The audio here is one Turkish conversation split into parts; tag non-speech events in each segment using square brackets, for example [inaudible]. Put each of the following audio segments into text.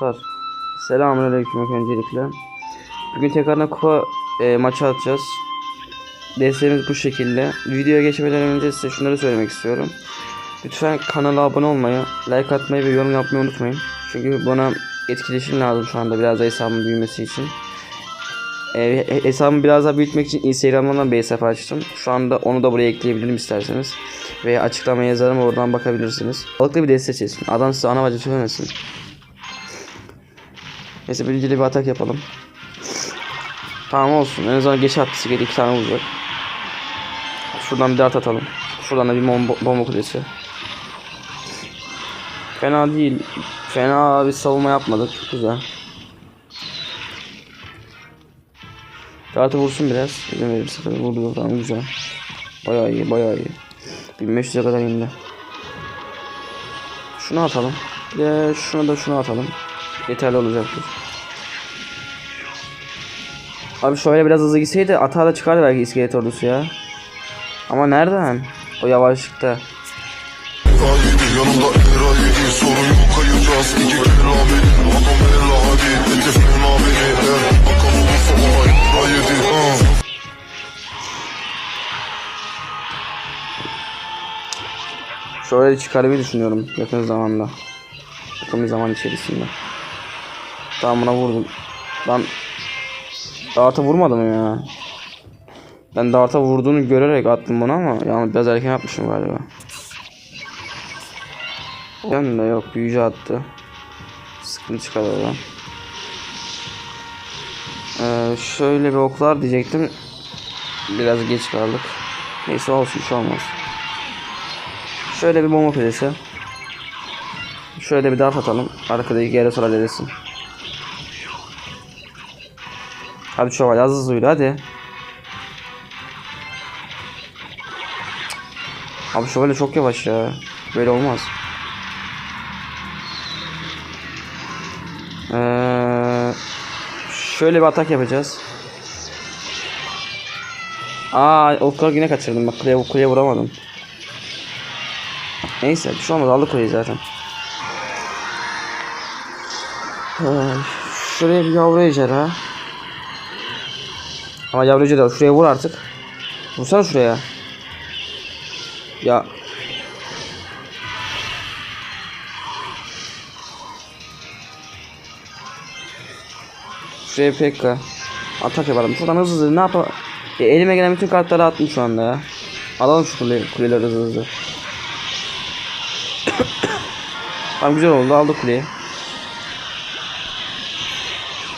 Tutar. Selamünaleyküm öncelikle. Bugün tekrardan kupa e, maçı atacağız. Desteğimiz bu şekilde. Videoya geçmeden önce size şunları söylemek istiyorum. Lütfen kanala abone olmayı, like atmayı ve yorum yapmayı unutmayın. Çünkü bana etkileşim lazım şu anda biraz da hesabımın büyümesi için. E, he- hesabımı biraz daha büyütmek için Instagram'dan bir hesap açtım. Şu anda onu da buraya ekleyebilirim isterseniz. Veya açıklamaya yazarım oradan bakabilirsiniz. Balıklı bir deste çizsin. Adam size ana söylemesin. Neyse birincili bir atak yapalım. Tamam olsun. En azından geç attı geri iki tane vuracak. Şuradan bir dart atalım. Şuradan da bir bomba, kulesi. Fena değil. Fena bir savunma yapmadık. Güzel. Dartı vursun biraz. İzin verirse tabii vurdu. Tamam güzel. Bayağı iyi bayağı iyi. 1500'e kadar indi. Şunu atalım. Bir de şunu da şunu atalım. Yeterli olacaktır. Abi şöyle biraz hızlı gitseydi atağa da çıkardı belki iskelet ordusu ya. Ama nereden? O yavaşlıkta. Şöyle çıkarmayı düşünüyorum yakın zamanda. Yakın bir zaman içerisinde. Tamam buna vurdum. Ben Dart'a vurmadım ya. Ben Dart'a vurduğunu görerek attım bunu ama yani biraz erken yapmışım galiba. Yanında yok büyücü attı. Sıkıntı çıkar oradan. Ee, şöyle bir oklar diyecektim. Biraz geç kaldık. Neyse olsun şu olmaz. Şöyle bir bomba kulesi. Şöyle bir dart atalım. Arkadaki yere sonra deresin. Hadi şöval hızlı hızlı hadi. Abi şövalye çok yavaş ya. Böyle olmaz. Ee, şöyle bir atak yapacağız. Aa okları yine kaçırdım. Bak kuleye, kuleye vuramadım. Neyse bir şey olmaz aldık kuleyi zaten. Ee, şuraya bir yavru ejderha. Ama yavru ejderha şuraya vur artık. Vursana şuraya. Ya. Şuraya Pekka. Atak yapalım. Şuradan hızlı hızlı ne yapalım? E, elime gelen bütün kartları attım şu anda ya. Alalım şu kule, kuleleri hızlı hızlı. [coughs] Tamam güzel oldu aldık kuleyi.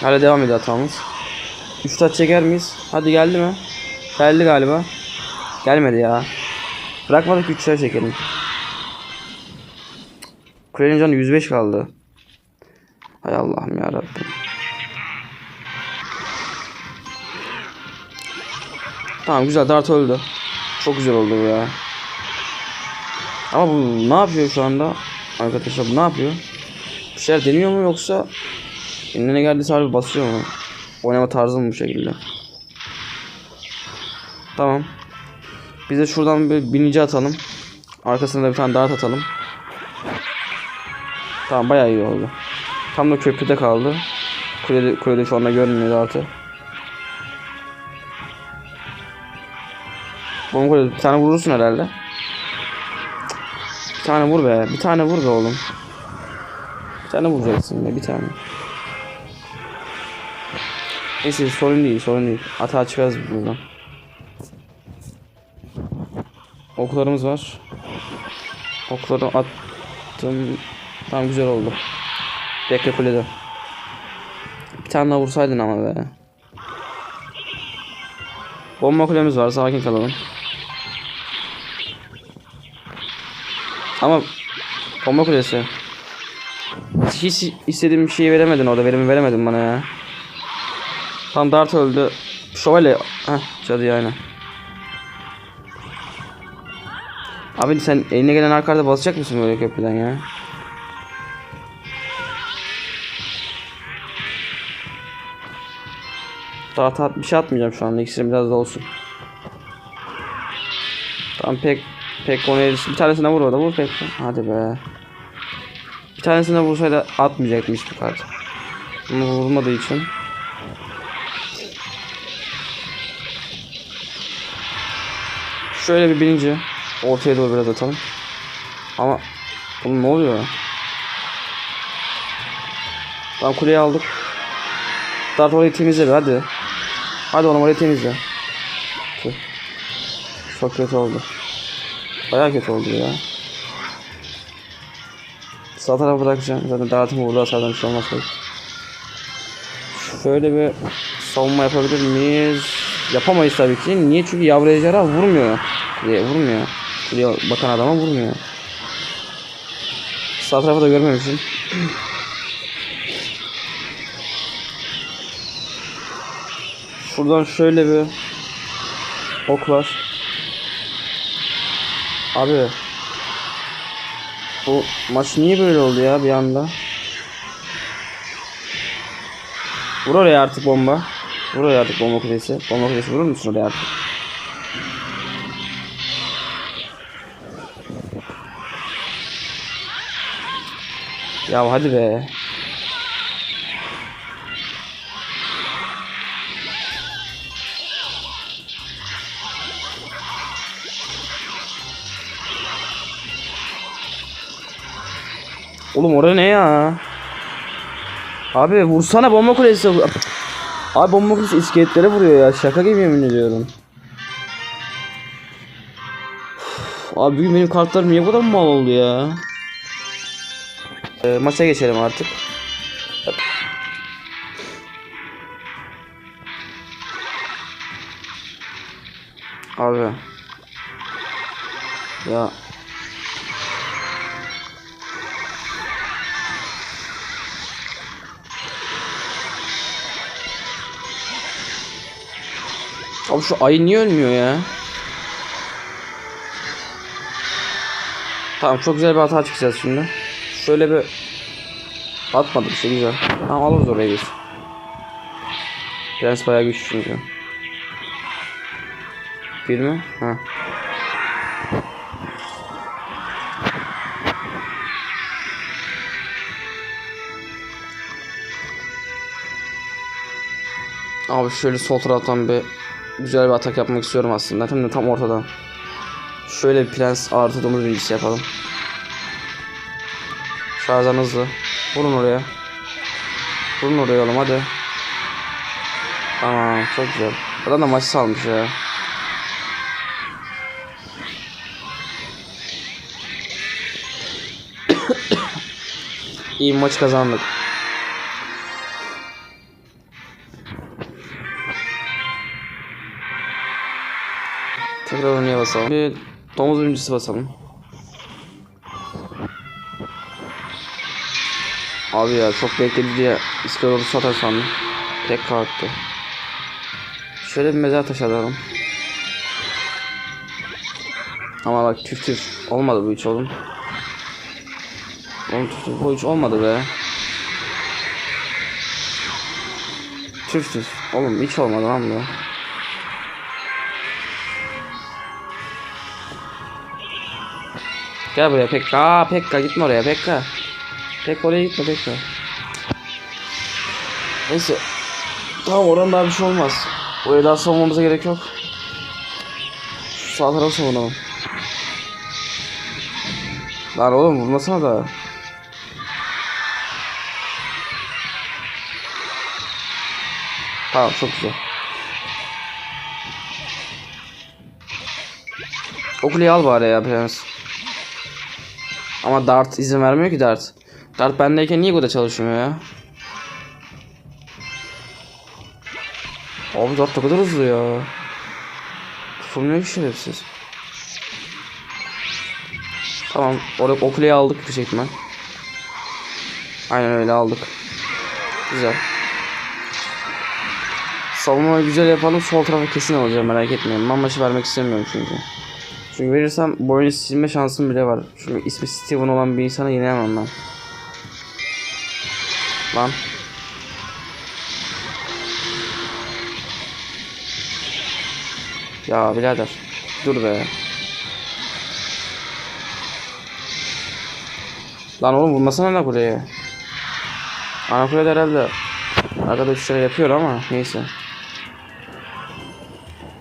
Hala devam ediyor hatamız. 3 taç çeker miyiz? Hadi geldi mi? Geldi galiba. Gelmedi ya. Bırakmadık 3 taç çekelim. Kulenin canı 105 kaldı. Hay Allah'ım ya Rabbim. Tamam güzel Dart öldü. Çok güzel oldu bu ya. Ama bu ne yapıyor şu anda? Arkadaşlar bu ne yapıyor? Bir şeyler deniyor mu yoksa eline geldiyse harbi basıyor mu? Oynama tarzı mı bu şekilde? Tamam. Biz de şuradan bir binici atalım. Arkasına da bir tane dart atalım. Tamam bayağı iyi oldu. Tam da köprüde kaldı. Kulede, kulede şu anda görünmüyor dartı. Bomba kulede bir tane vurursun herhalde. Bir tane vur be. Bir tane vur be oğlum. Bir tane vuracaksın be. Bir tane. Neyse sorun değil sorun değil. Hata çıkarız buradan. Oklarımız var. Okları attım. Tamam güzel oldu. Bekle kulede. Bir tane daha vursaydın ama be. Bomba kulemiz var. Sakin kalalım. Ama bomba kulesi. Hiç istediğim şeyi veremedin orada. Verimi veremedin bana ya. Tam dart öldü. Şövalye. Heh cadı yani. Abi sen eline gelen arkarda basacak mısın böyle köprüden ya? Dart at bir şey atmayacağım şu anda. İkisini biraz da olsun. Tamam pek pek onu erişsin. Bir tanesine vur orada vur pek. Hadi be. Bir tane tanesine vursaydı atmayacaktım hiçbir kart. Ama vurmadığı için. Şöyle bir binince ortaya doğru biraz atalım. Ama oğlum ne oluyor? Tamam kuleyi aldık. Dart orayı temizle be hadi. Hadi oğlum orayı temizle. Tüh. Çok kötü oldu. Bayağı kötü oldu ya. Sağ tarafa bırakacağım. Zaten dağıtımı burada sağdan bir şey olmaz. Şöyle bir savunma yapabilir miyiz? Yapamayız tabii ki. Niye? Çünkü yavru ejderha vurmuyor. Diye vurmuyor. Buraya bakan adama vurmuyor. Sağ tarafı da görmemişim. Şuradan şöyle bir ok var. Abi bu maç niye böyle oldu ya bir anda? Vur oraya artık bomba. Vur oraya artık bomba kulesi. Bomba kulesi vurur musun oraya artık? Ya hadi be. Oğlum orada ne ya? Abi vursana bomba kulesi. Abi bomba kulesi iskeletlere vuruyor ya. Şaka gibi yemin ediyorum. Abi bugün benim kartlarım niye bu kadar mal oldu ya? Ee, maça geçelim artık. Abi. Ya. Abi şu ayı niye ölmüyor ya? Tamam çok güzel bir hata çıkacağız şimdi. Şöyle bir atmadık işte güzel. Tamam alırız oraya biz. Prens bayağı güçlü çünkü. Bir mi? Ha. Abi şöyle sol taraftan bir güzel bir atak yapmak istiyorum aslında. Tam tam ortadan. Şöyle bir prens artı domuz bilgisi yapalım. Şarjdan hızlı. Vurun oraya. Vurun oraya oğlum hadi. Tamam çok güzel. Adam da maçı salmış ya. [coughs] İyi maç kazandık. Tekrar oynaya basalım. Bir domuz birincisi basalım. Abi ya çok bekledi diye iskaloru satar sandım. Tek kalktı. Şöyle bir mezar taşı alalım. Ama bak tüf tüf olmadı bu hiç oğlum. Oğlum tüf tüf bu hiç olmadı be. Tüf tüf oğlum hiç olmadı lan bu. Gel buraya Pekka. Pekka gitme oraya Pekka. Pekka oraya gitme. Neyse. Tamam oradan daha bir şey olmaz. Oraya daha savunmamıza gerek yok. Şu sağ tarafı savunalım. Lan oğlum vurmasana da. Tamam çok güzel. O kuleyi al bari ya prens. Ama Dart izin vermiyor ki Dart. Dart bendeyken niye burada çalışmıyor ya? Abi Dart ne kadar hızlı ya. Tutulmuyor ki şerefsiz. Tamam orada o kuleyi aldık yüksek ihtimal. Aynen öyle aldık. Güzel. Savunmayı güzel yapalım. Sol tarafa kesin alacağım merak etmeyin. Mamaşı vermek istemiyorum çünkü. Çünkü verirsem bu oyunu silme şansım bile var. Çünkü ismi Steven olan bir insana yenemem ben. Lan. Ya birader. Dur be. Lan oğlum vurmasana da kuleye. Ana kulede herhalde arkadaş şey yapıyor ama neyse.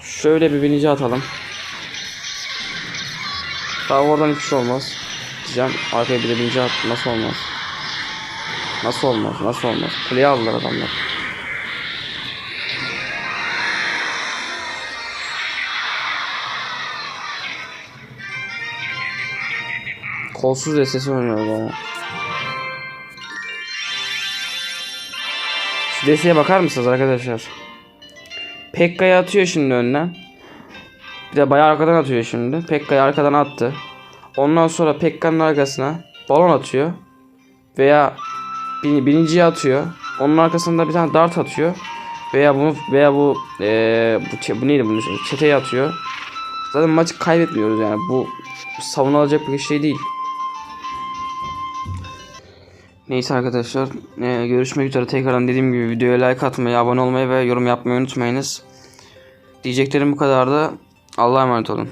Şöyle bir binici atalım. Tamam oradan hiçbir şey olmaz. Diyeceğim arkaya bir de binici at. Nasıl olmaz? Nasıl olmaz? Nasıl olmaz? Kuleye aldılar adamlar. Kolsuz destesi oynuyoruz ama. Şu desteğe bakar mısınız arkadaşlar? Pekka'yı atıyor şimdi önden. Bir de bayağı arkadan atıyor şimdi. Pekka'yı arkadan attı. Ondan sonra Pekka'nın arkasına balon atıyor. Veya bin, biniciyi atıyor. Onun arkasında bir tane dart atıyor. Veya bunu veya bu eee bu, bu neydi bunun ismi? çeteyi atıyor. Zaten maçı kaybetmiyoruz yani. Bu savunulacak bir şey değil. Neyse arkadaşlar. eee, görüşmek üzere. Tekrardan dediğim gibi videoya like atmayı, abone olmayı ve yorum yapmayı unutmayınız. Diyeceklerim bu kadardı. Allah'a emanet olun.